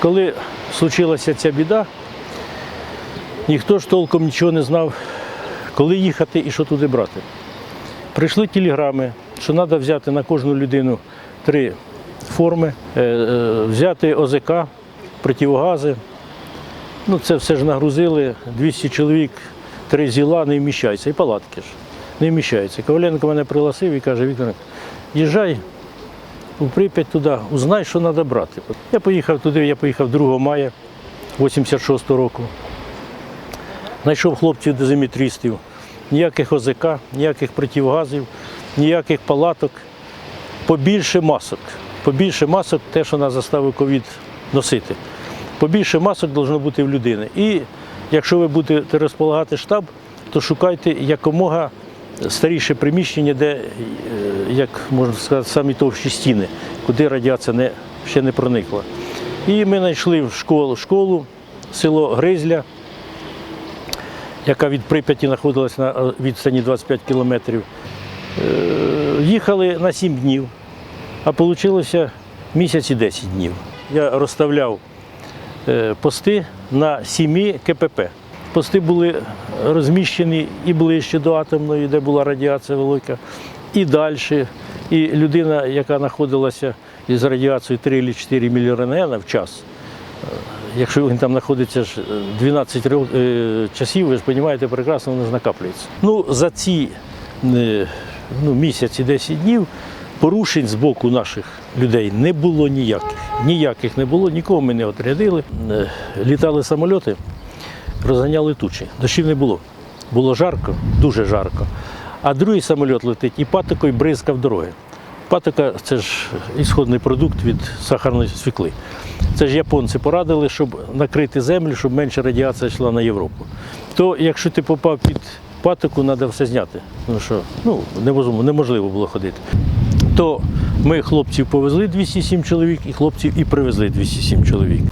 Коли случилася ця біда, ніхто ж толком нічого не знав, коли їхати і що туди брати. Прийшли телеграми, що треба взяти на кожну людину три форми, е, е, взяти ОЗК, противогази. Ну, Це все ж нагрузили, 200 чоловік, три зіла, не вміщається, і палатки ж не вміщаються. Коваленко мене пригласив і каже, Віктор, їжджай у Прип'ять туди, узнай, що треба брати. Я поїхав туди, я поїхав 2 мая 86 року. Знайшов хлопців дозиметристів, ніяких ОЗК, ніяких противогазів, ніяких палаток, побільше масок. Побільше масок, те, що нас заставив ковід носити. Побільше масок повинно бути в людини. І якщо ви будете розполагати штаб, то шукайте якомога старіше приміщення, де, е, як можна сказати, самі товщі стіни, куди радіація не, ще не проникла. І ми знайшли в школу, школу село Гризля, яка від Прип'яті знаходилась на е, відстані 25 кілометрів. Е, Їхали на 7 днів, а вийшло місяць і 10 днів. Я розставляв пости на 7 КПП. Пости були розміщені і ближче до атомної, де була радіація велика, і далі. І людина, яка знаходилася із радіацією 3 чи 4 мільйона в час, Якщо він там знаходиться 12 е, часів, ви ж розумієте, прекрасно воно накаплюється. Ну, за ці е, ну, місяць і 10 днів порушень з боку наших людей не було ніяких. Ніяких не було, нікого ми не отрядили. Е, Літали самольоти, розганяли тучі. Дощів не було. Було жарко, дуже жарко. А другий самоліт летить і патокою бризкав дороги. Патока це ж ісходний продукт від сахарної свікли. Це ж японці порадили, щоб накрити землю, щоб менше радіація йшла на Європу. То якщо ти попав під патоку, треба все зняти. Тому що ну, неможливо було ходити. То ми хлопців повезли 207 чоловік, і хлопців і привезли 207 чоловік.